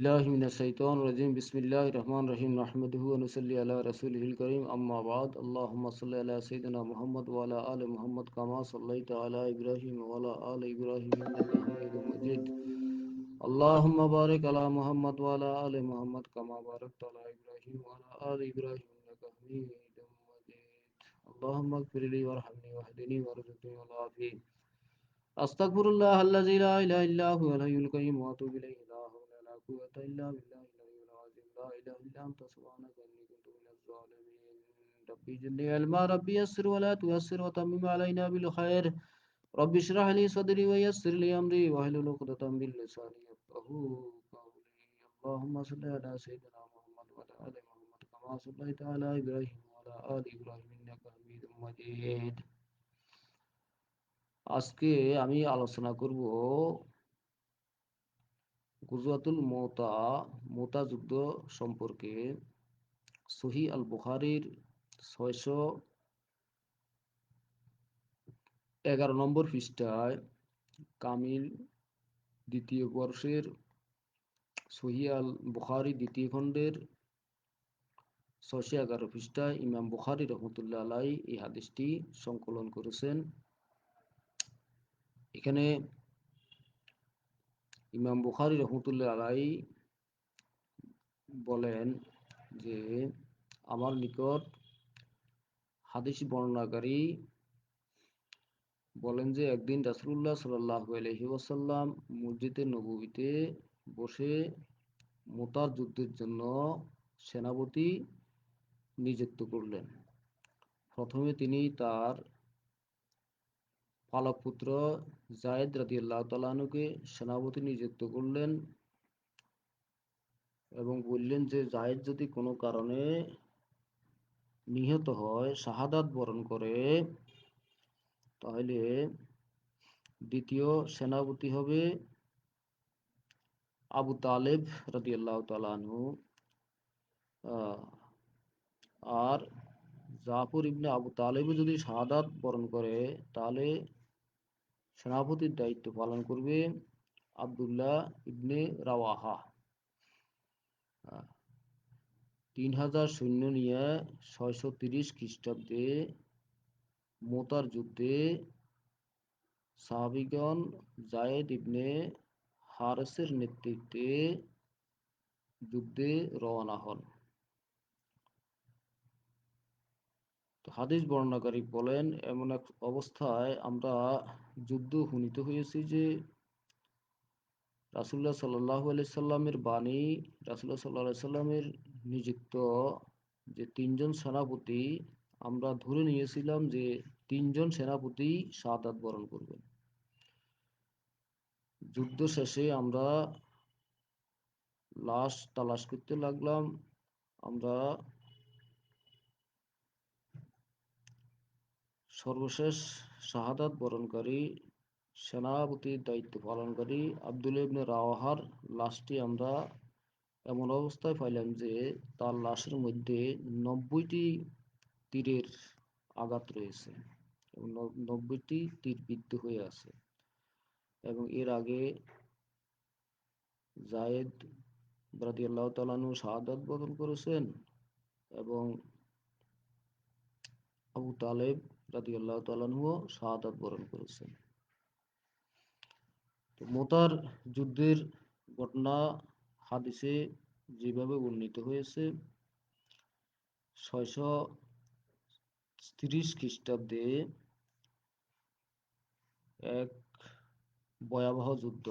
الله من الشيطان الرجيم. بسم الله الرحمن الرحيم. نحمده ونصلي على رسوله الكريم. أما بعد اللهم صل على سيدنا محمد وعلى آل محمد كما صليت على إبراهيم وعلى آل إبراهيم إنك حميد مجيد. اللهم بارك على محمد وعلى آل محمد كما باركت على إبراهيم وعلى آل إبراهيم إنك حميد مجيد. اللهم اغفر لي وارحمني واهدني وارزقني والعافية أستغفر الله الذي لا إله إلا هو الحي القيوم وأتوب إليه. ولا قوة إلا بالله العلي العظيم لا إله إلا أنت سبحانك إني كنت من الظالمين ربي زدني علما ربي يسر ولا تيسر وتمم علينا بالخير ربي اشرح لي صدري ويسر لي أمري واحلل عقدة من لساني يفقهوا قولي اللهم صل على سيدنا محمد وعلى آل محمد كما صليت على إبراهيم وعلى آل إبراهيم إنك حميد مجيد আজকে আমি আলোচনা করব গুজরাতুল মোতা মোতা যুদ্ধ সম্পর্কে সহি আল বুখারির ছয়শো এগারো নম্বর পৃষ্ঠায় কামিল দ্বিতীয় বর্ষের সহি আল বুখারি দ্বিতীয় খণ্ডের ছয়শো এগারো পৃষ্ঠায় ইমাম বুখারি রহমতুল্লাহ আলাই এই হাদিসটি সংকলন করেছেন। এখানে ইমাম বুখারি রহমতুল্লাহ আলাই বলেন যে, আমার নিকট হাদিস বর্ণনাকারী বলেন যে, একদিন রাসুল্লাহ ওয়াসাল্লাম মসজিদে নবীতে বসে মোতার যুদ্ধের জন্য সেনাপতি নিযুক্ত করলেন। প্রথমে তিনি তার পালক পুত্র জায়দ রাজি আল্লাহ তালানুকে সেনাপতি নিযুক্ত করলেন এবং বললেন যে, জায়দ যদি কোনো কারণে নিহত হয়, শাহাদাত বরণ করে, তাহলে দ্বিতীয় সেনাপতি হবে আবু তালেব রাজি আল্লাহ তালানু আর জাফর ইবনে আবু তালেব যদি শাহাদাত বরণ করে, তাহলে সেনাপতির দায়িত্ব পালন করবে আবদুল্লাহ ইবনে রাওয়াহা। তিন হাজার সৈন্য নিয়ে ছয়শো তিরিশ খ্রিস্টাব্দে মোতার যুদ্ধে সাহাবিগণ জায়েদ ইবনে হারেসের নেতৃত্বে যুদ্ধে রওনা হন। হাদিস বর্ণাকারী বলেন, এমন এক অবস্থায় আমরা যুদ্ধ হুনিত হয়েছি যে রাসুল্লাহ সাল্লাহ সাল্লামের বাণী রাসুল্লাহ সাল্লাহ সাল্লামের নিযুক্ত যে তিনজন সেনাপতি, আমরা ধরে নিয়েছিলাম যে তিনজন সেনাপতি সাদাত বরণ করবেন। যুদ্ধ শেষে আমরা লাশ তালাশ করতে লাগলাম। আমরা সর্বশেষ শাহাদাত বরণকারী সেনাপতির দায়িত্ব পালনকারী আব্দুল ইবনে রাওয়াহার লাশটি আমরা এমন অবস্থায় পাইলাম যে তার লাশের মধ্যে নব্বইটি তীরের আঘাত রয়েছে এবং নব্বইটি তীর বিদ্ধ হয়ে আছে এবং এর আগে জায়েদ ব্রাদি আল্লাহ তালানু শাহাদাত বদল করেছেন এবং আবু তালেব রাদি আল্লাহ তালানহুও শাহাদাত বরণ করেছেন। তো মোতার যুদ্ধের ঘটনা হাদিসে যেভাবে বর্ণিত হয়েছে, ছয়শো তিরিশ খ্রিস্টাব্দে এক ভয়াবহ যুদ্ধ,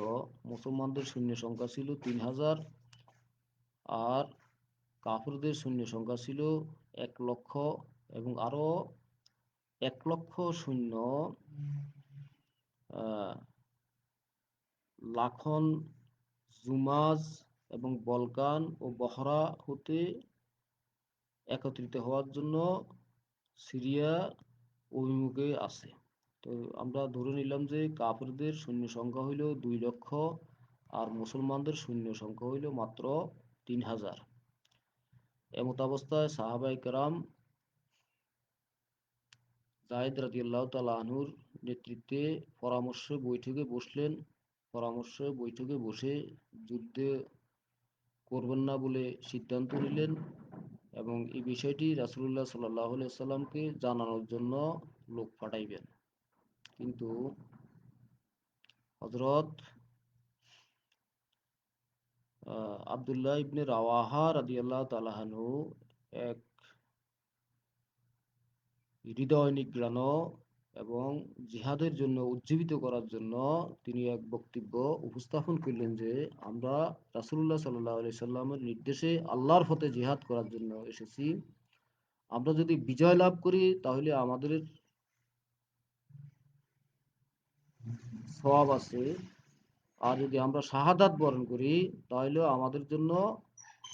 মুসলমানদের সৈন্য সংখ্যা ছিল তিন হাজার আর কাফরদের সৈন্য সংখ্যা ছিল এক লক্ষ এবং আরও এক লক্ষ শূন্য লাখন, জুমাজ এবং বলকান ও বহরা হতে একত্রিত হওয়ার জন্য সিরিয়া অভিমুখে আছে। তো আমরা ধরে নিলাম যে কাপড়দের সৈন্য সংখ্যা হইল দুই লক্ষ আর মুসলমানদের সৈন্য সংখ্যা হইল মাত্র তিন হাজার। এমত অবস্থায় সাহাবাই জাহিদ রাজিউল্লাহ তালা আনহুর নেতৃত্বে পরামর্শ বৈঠকে বসলেন। পরামর্শ বৈঠকে বসে যুদ্ধে করবেন না বলে সিদ্ধান্ত নিলেন এবং এই বিষয়টি রাসুলুল্লাহ সাল্লাহ সাল্লামকে জানানোর জন্য লোক পাঠাইবেন। কিন্তু হজরত আবদুল্লাহ ইবনে রাওয়াহা রাদিয়াল্লাহ তালাহানু এক হৃদয় নিগ্রাণ এবং জিহাদের জন্য উজ্জীবিত করার জন্য তিনি এক বক্তব্য উপস্থাপন করলেন যে, আমরা রাসুল্লাহ সাল্লাহ আলি সাল্লামের নির্দেশে আল্লাহর ফতে জিহাদ করার জন্য এসেছি। আমরা যদি বিজয় লাভ করি, তাহলে আমাদের সবাব আছে। আর যদি আমরা শাহাদাত বরণ করি, তাহলে আমাদের জন্য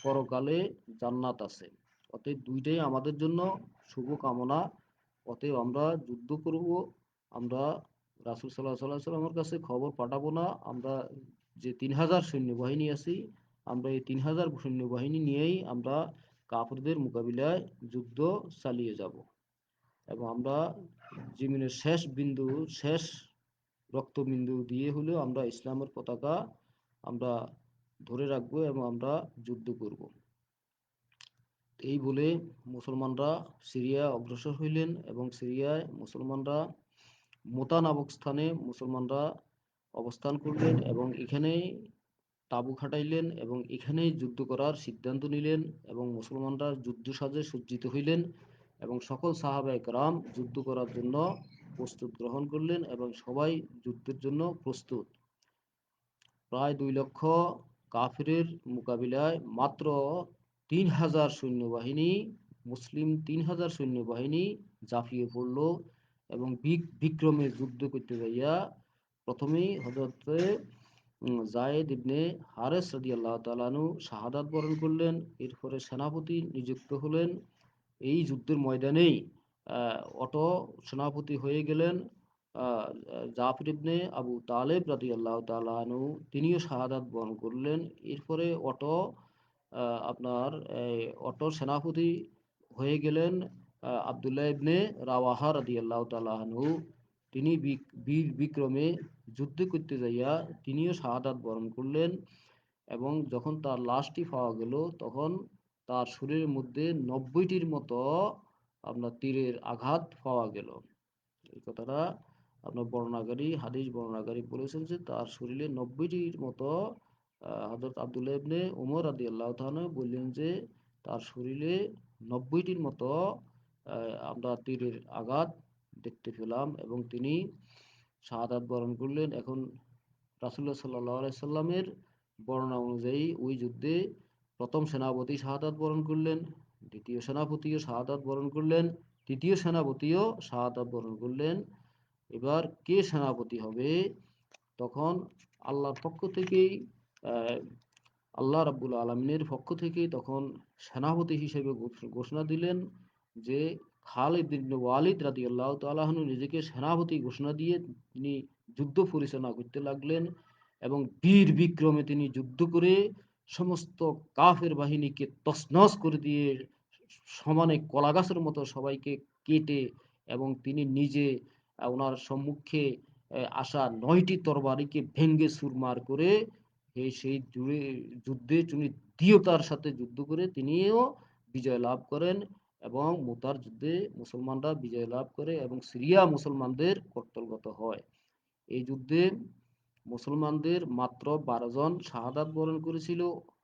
পরকালে জান্নাত আছে। অতএব দুইটাই আমাদের জন্য শুভ কামনা অতএব আমরা যুদ্ধ করব, আমরা রাসুল সাল্লাহ সাল্লাহ সাল্লামের কাছে খবর পাঠাবো না, আমরা যে তিন হাজার সৈন্যবাহিনী আছি, আমরা এই তিন হাজার সৈন্যবাহিনী নিয়েই আমরা কাপড়দের মোকাবিলায় যুদ্ধ চালিয়ে যাব। এবং আমরা জিমিনের শেষ বিন্দু, শেষ রক্তবিন্দু দিয়ে হলেও আমরা ইসলামের পতাকা আমরা ধরে রাখব এবং আমরা যুদ্ধ করব। এই বলে মুসলমানরা সিরিয়া অগ্রসর হইলেন এবং সিরিয়ায় মুসলমানরা মোতা নামক স্থানে মুসলমানরা অবস্থান করলেন এবং এখানেই তাবু খাটাইলেন এবং এখানেই যুদ্ধ করার সিদ্ধান্ত নিলেন এবং মুসলমানরা যুদ্ধ সাজে সজ্জিত হইলেন এবং সকল সাহাবা একরাম যুদ্ধ করার জন্য প্রস্তুত গ্রহণ করলেন এবং সবাই যুদ্ধের জন্য প্রস্তুত। প্রায় দুই লক্ষ কাফিরের মোকাবিলায় মাত্র তিন হাজার সৈন্যবাহিনী, মুসলিম তিন হাজার সৈন্যবাহিনী জাফিয়ে পড়ল এবং বিক্রমে যুদ্ধ করতে যাইয়া প্রথমেই হজরত জায়েদ ইবনে হারেস রাদি আল্লাহ তালানু শাহাদাত বরণ করলেন, এরপরে সেনাপতি নিযুক্ত হলেন। এই যুদ্ধের ময়দানেই অটো সেনাপতি হয়ে গেলেন জাফর ইবনে আবু তালেব রাদি আল্লাহ তালানু তিনিও শাহাদাত বরণ করলেন। এরপরে অটো আপনার অটো সেনাপতি হয়ে গেলেন আবদুল্লাহ ইবনে রাওয়াহা রাদি আল্লাহ তালাহনু তিনি বীর বিক্রমে যুদ্ধ করতে যাইয়া তিনিও শাহাদাত বরণ করলেন এবং যখন তার লাশটি পাওয়া গেল, তখন তার শরীরের মধ্যে নব্বইটির মতো আপনার তীরের আঘাত পাওয়া গেল। এই কথাটা আপনার বর্ণাগারী হাদিস বর্ণাগারী বলেছেন যে তার শরীরে নব্বইটির মতো হজরত আবদুল্লাহ ইবনে উমর আদি আল্লাহ বললেন যে, তার শরীরে নব্বইটির মতো আমরা তীরের আঘাত দেখতে পেলাম এবং তিনি শাহাদাত বরণ করলেন। এখন রাসুল্লাহ সাল্লাহ সাল্লামের বর্ণনা অনুযায়ী ওই যুদ্ধে প্রথম সেনাপতি শাহাদাত বরণ করলেন, দ্বিতীয় সেনাপতিও শাহাদাত বরণ করলেন, তৃতীয় সেনাপতিও শাহাদাত বরণ করলেন। এবার কে সেনাপতি হবে? তখন আল্লাহর পক্ষ থেকেই আল্লাহ রাবুল আলমিনের পক্ষ থেকে তখন সেনাপতি হিসেবে ঘোষণা দিলেন যে খালিদ ওয়ালিদ রাদি আল্লাহ তালাহনু নিজেকে সেনাপতি ঘোষণা দিয়ে তিনি যুদ্ধ পরিচালনা করতে লাগলেন এবং বীর বিক্রমে তিনি যুদ্ধ করে সমস্ত কাফের বাহিনীকে তসনস করে দিয়ে সমানে কলাগাছের মতো সবাইকে কেটে এবং তিনি নিজে ওনার সম্মুখে আসা নয়টি তরবারিকে ভেঙ্গে সুরমার করে সেই যুদ্ধে তিনি দৃঢ়তার সাথে যুদ্ধ করে তিনিও বিজয় লাভ করেন এবং মোতার যুদ্ধে মুসলমানরা বিজয় লাভ করে এবং সিরিয়া মুসলমানদের কর্তলগত হয়। এই যুদ্ধে মুসলমানদের মাত্র বারো জন শাহাদাত বরণ করেছিল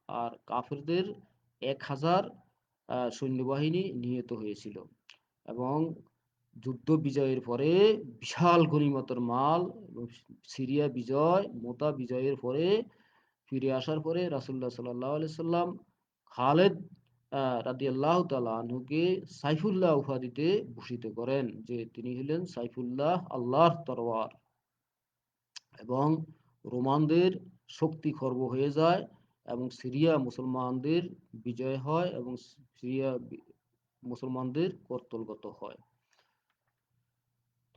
আর কাফেরদের এক হাজার সৈন্যবাহিনী নিহত হয়েছিল এবং যুদ্ধ বিজয়ের পরে বিশাল গণিমতের মাল সিরিয়া বিজয়, মোতা বিজয়ের পরে ফিরে আসার পরে রাসুল্লাহ সাল্লাহ আলি সাল্লাম খালেদ রাদি আল্লাহ তালুকে সাইফুল্লাহ উপাধিতে ভূষিত করেন যে তিনি হলেন সাইফুল্লাহ আল্লাহর তরওয়ার এবং রোমানদের শক্তি খর্ব হয়ে যায় এবং সিরিয়া মুসলমানদের বিজয় হয় এবং সিরিয়া মুসলমানদের কর্তলগত হয়।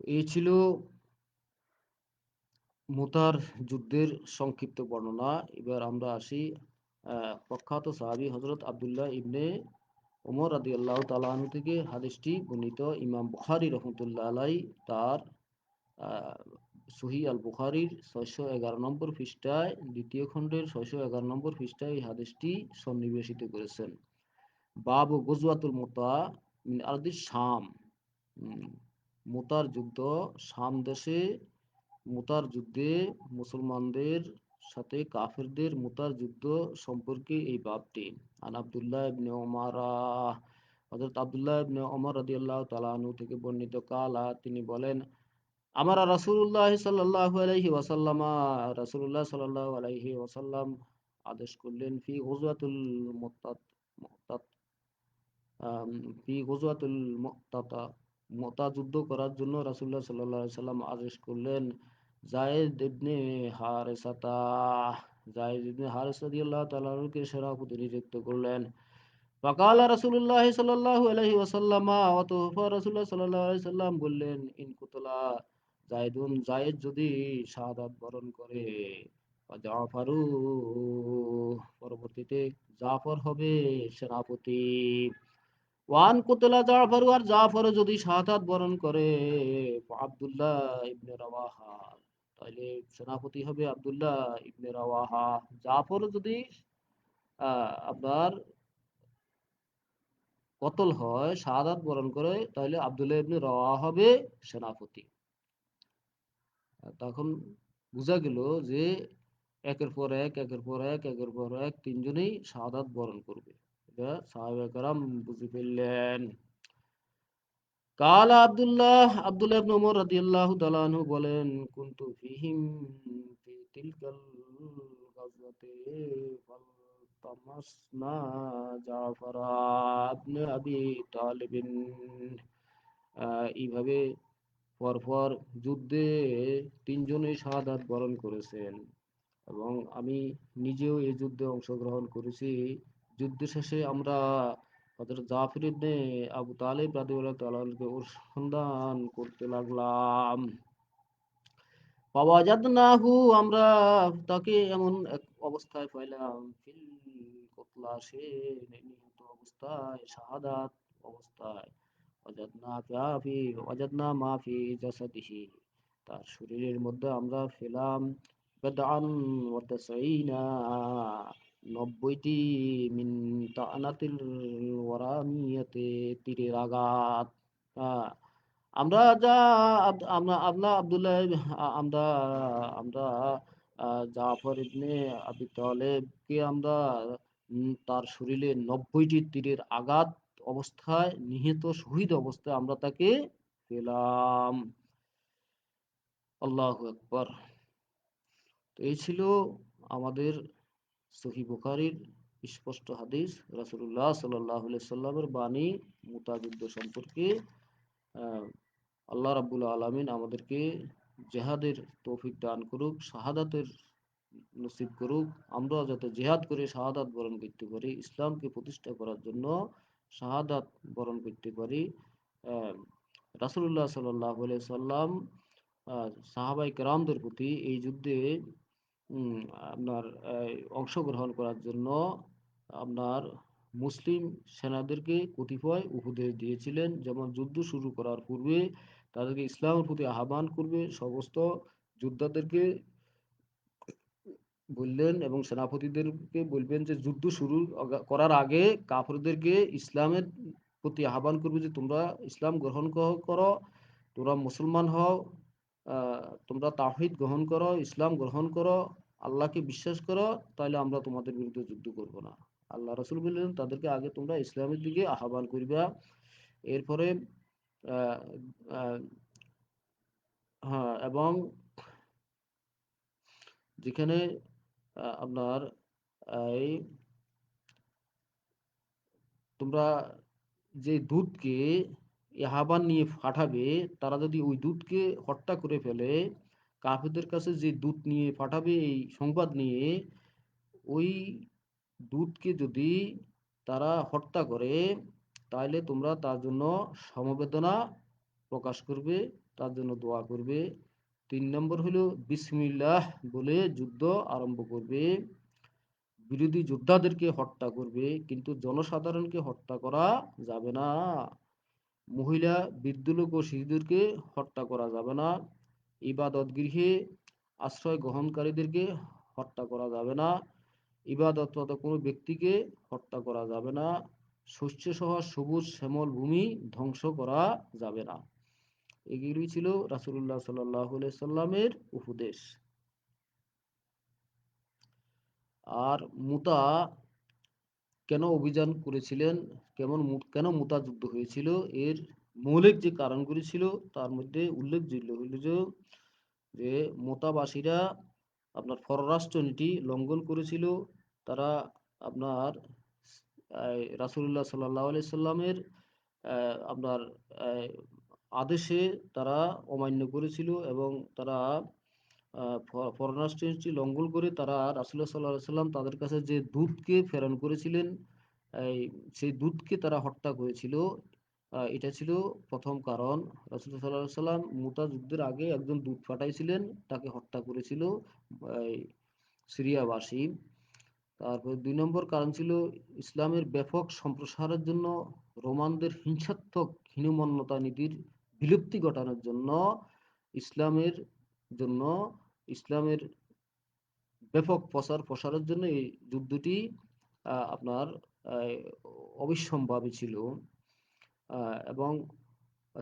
এই ছিল মোতার যুদ্ধের সংক্ষিপ্ত বর্ণনা। এবার আমরা আসি প্রখ্যাত সাহাবি হজরত আবদুল্লাহ ইবনে ওমর আদি আল্লাহ তালাহন থেকে হাদিসটি বর্ণিত। ইমাম বুখারি রহমতুল্লাহ আলাই তার সহি আল বুখারির ছয়শো এগারো নম্বর পৃষ্ঠায়, দ্বিতীয় খণ্ডের ছয়শো এগারো নম্বর পৃষ্ঠায় এই হাদিসটি সন্নিবেশিত করেছেন। বাবু গুজওয়াতুল মোতা আরদি শাম। মোতার যুদ্ধ শাম দেশে মোতার যুদ্ধে মুসলমানদের সাথে কাফেরদের মোতার যুদ্ধ সম্পর্কে এই বাবটি। আন আব্দুল্লাহ ইবনে ওমর হযরত আব্দুল্লাহ ইবনে ওমর রাদিয়াল্লাহু তাআলা আনহু থেকে বর্ণিত কালা, তিনি বলেন, আমার রাসূলুল্লাহ সাল্লাল্লাহু আলাইহি ওয়াসাল্লামা, রাসূলুল্লাহ সাল্লাল্লাহু আলাইহি ওয়াসাল্লাম আদেশ করলেন, ফি গুজওয়াতুল মুত্তাত মুত্তাত ফি গুজওয়াতুল মুত্তাতা মুতা যুদ্ধ করার জন্য রাসূলুল্লাহ সাল্লাল্লাহু আলাইহি সাল্লাম আদেশ করলেন জায়েদ ইবনে হারেসাতা জায়েদ ইবনে হারেস রাদিয়াল্লাহু তাআলাকে সেনাপতি নিযুক্ত করলেন। ফাকালা রাসূলুল্লাহ সাল্লাল্লাহু আলাইহি ওয়াসাল্লাম, অতঃপর রাসূলুল্লাহ সাল্লাল্লাহু আলাইহি সাল্লাম বললেন, ইন কুতলা জায়েদুন জায়েদ যদি শাহাদাত বরণ করে জাফারু, পরবর্তীতে জাফর হবে সেনাপতি। ওয়ান কুতলা জাফর আর জাফর যদি শাহাদাত বরণ করে আব্দুল্লাহ ইবনে রাওয়াহা। তাহলে সেনাপতি হবে আব্দুল্লাহ ইবনে রাওয়াহা। জাফর যদি আপনার কতল হয় শাহাদাত বরণ করে তাহলে আব্দুল্লাহ ইবনে রাওয়াহা হবে সেনাপতি। তখন বোঝা গেল যে, একের পর এক, একের পর এক, একের পর এক, তিনজনেই শাহাদাত বরণ করবে। বুঝে ফেললেন কাল আব্দুল্লাহ আব্দুল্লাহ ইবনে রাদিয়াল্লাহু তাআলা আনহু বলেন, কুনতু ফিহিম ফি তিলকাল জাফরা ইবনে আবি এইভাবে পরপর যুদ্ধে তিনজনে শাহাদাত বরণ করেছেন এবং আমি নিজেও এই যুদ্ধে অংশগ্রহণ করেছি। যুদ্ধ শেষে আমরা হযরত জাফর ইবনে আবু তালিব রাদিয়াল্লাহু তাআলাকে ওর সন্ধান করতে লাগলাম। পাওয়াজাদনাহু আমরা তাকে এমন এক অবস্থায় পাইলাম, ফিল কতলা, সে নিহত অবস্থায়, শাহাদাত অবস্থায়। ওয়াজাদনা ফি, ওয়াজাদনা মা ফি জাসাদিহি। তার শরীরের মধ্যে আমরা পেলাম বেদান ওয়া তাসঈনা নব্বইটি মিন তানাতিল ওয়ারামিয়াতে তীরের আঘাত আমরা যা আমরা আমরা আব্দুল্লাহ আমরা আমরা জাফর ইবনে আবি তালেবকে আমরা তার শরীরে নব্বইটি তীরের আঘাত অবস্থায়, নিহত, শহীদ অবস্থায় আমরা তাকে পেলাম। আল্লাহ একবার তো এই ছিল আমাদের সহি বুখারির স্পষ্ট হাদিস রাসুল্লাহ সাল্লাহ সাল্লামের বাণী মুতাযুদ্ধ সম্পর্কে আল্লাহ রাবুল আলমিন আমাদেরকে জেহাদের তৌফিক দান করুক, শাহাদাতের নসিব করুক, আমরা যাতে জেহাদ করে শাহাদাত বরণ করতে পারি, ইসলামকে প্রতিষ্ঠা করার জন্য শাহাদাত বরণ করতে পারি রাসুল্লাহ সাল্লাহ সাল্লাম সাহাবাই কেরামদের প্রতি এই যুদ্ধে আপনার অংশগ্রহণ করার জন্য আপনার মুসলিম সেনাদেরকে কতিপয় উপদেশ দিয়েছিলেন। যেমন যুদ্ধ শুরু করার পূর্বে তাদেরকে ইসলামের প্রতি আহ্বান করবে, সমস্ত যোদ্ধাদেরকে বললেন এবং সেনাপতিদেরকে বলবেন যে যুদ্ধ শুরু করার আগে কাফরদেরকে ইসলামের প্রতি আহ্বান করবে যে তোমরা ইসলাম গ্রহণ করো, তোমরা মুসলমান হও। তোমরা তাহিদ গ্রহণ করো, ইসলাম গ্রহণ করো, আল্লাহকে বিশ্বাস করো, তাহলে আমরা তোমাদের বিরুদ্ধে যুদ্ধ করব না। আল্লাহ রসুল বললেন তাদেরকে আগে তোমরা ইসলামের দিকে আহ্বান করিবা। এরপরে হ্যাঁ এবং যেখানে আপনার এই তোমরা যে দুধকে আহ্বান নিয়ে পাঠাবে তারা যদি ওই দুধকে হত্যা করে ফেলে, কাফেরদের কাছে যে দুধ নিয়ে পাঠাবে এই সংবাদ নিয়ে, ওই দুধকে যদি তারা হত্যা করে তাহলে তোমরা তার জন্য সমবেদনা প্রকাশ করবে, তার জন্য দোয়া করবে। তিন নম্বর হলো বিসমিল্লাহ বলে যুদ্ধ আরম্ভ করবে। বিরোধী যোদ্ধাদেরকে হত্যা করবে, কিন্তু জনসাধারণকে হত্যা করা যাবে না। মহিলা বৃদ্ধ লোক ও শিশুদেরকে হত্যা করা যাবে না। ইবাদত গৃহে আশ্রয় গ্রহণকারীদেরকে হত্যা করা যাবে না। ইবাদতরত কোনো ব্যক্তিকে হত্যা করা যাবে না। শস্য সহ সবুজ শ্যামল ভূমি ধ্বংস করা যাবে না। এগুলি ছিল রাসুল্লাহ সাল্লাহ সাল্লামের উপদেশ। আর মুতা কেন অভিযান করেছিলেন? কেমন কেন মুতা যুদ্ধ হয়েছিল? এর মৌলিক যে কারণগুলি ছিল, তার মধ্যে উল্লেখযোগ্য হইল যে মোতাবাসীরা আপনার পররাষ্ট্র নীতি লঙ্ঘন করেছিল। তারা আপনার রাসুল্লাহ সাল্লাহ আলি সাল্লামের আপনার আদেশে তারা অমান্য করেছিল এবং তারা পররাষ্ট্র নীতি লঙ্ঘন করে তারা রাসুল্লাহ সাল্লাহ সাল্লাম তাদের কাছে যে দুধকে প্রেরণ করেছিলেন সেই দুধকে তারা হত্যা করেছিল। এটা ছিল প্রথম কারণ। রাসুল্লাহ সাল্লাহ সাল্লাম মুতা যুদ্ধের আগে একজন দুধ ফাটাইছিলেন, তাকে হত্যা করেছিল সিরিয়াবাসী। তারপর দুই নম্বর কারণ ছিল ইসলামের ব্যাপক সম্প্রসারের জন্য রোমানদের হিংসাত্মক হীনমন্যতা নীতির বিলুপ্তি ঘটানোর জন্য ইসলামের জন্য ইসলামের ব্যাপক প্রচার প্রসারের জন্য এই যুদ্ধটি আপনার অবিসম্ভাবী ছিল। এবং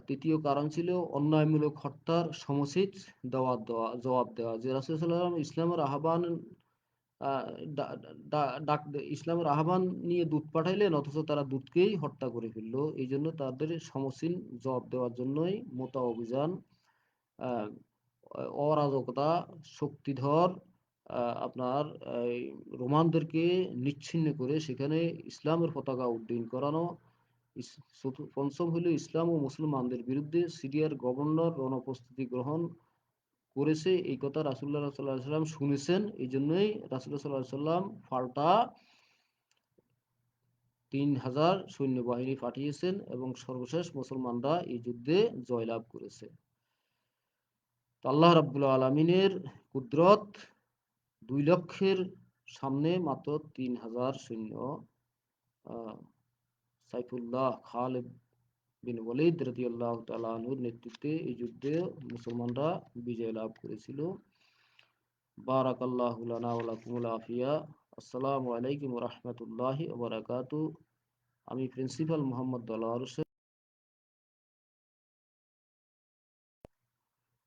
তৃতীয় কারণ ছিল অন্যায়মূলক হত্যার সমসিত দেওয়া দেওয়া, জবাব দেওয়া। যে রাসুলাম ইসলামের আহ্বান ডাক ইসলামের আহ্বান নিয়ে দুধ পাঠাইলেন, অথচ তারা দুধকেই হত্যা করে ফেলল। এই জন্য তাদের সমসীন জবাব দেওয়ার জন্যই মোতা অভিযান অরাজকতা, শক্তিধর আপনার রোমানদেরকে নিচ্ছিন্ন করে সেখানে ইসলামের পতাকা উড্ডীন করানো। পঞ্চম হইল ইসলাম ও মুসলমানদের বিরুদ্ধে সিরিয়ার গভর্নর রণপ্রস্তুতি গ্রহণ করেছে। এই কথা রাসুল্লাহ সাল্লাহ সাল্লাম শুনেছেন। এই জন্যই রাসুল্লাহ সাল্লাহ সাল্লাম ফাল্টা তিন হাজার সৈন্যবাহিনী পাঠিয়েছেন এবং সর্বশেষ মুসলমানরা এই যুদ্ধে জয়লাভ করেছে। আল্লাহ রাবুল্লাহ আলমিনের কুদরত দুই লক্ষের সামনে মাত্র তিন হাজার সৈন্য সাইফুল্লাহ খালেদ বিন ওয়ালিদ রতি আল্লাহ তালুর নেতৃত্বে এই যুদ্ধে মুসলমানরা বিজয় লাভ করেছিল। বারাক আল্লাহ আফিয়া। আসসালামু আলাইকুম রহমতুল্লাহি ওবরাকাতু আমি প্রিন্সিপাল মোহাম্মদ দলার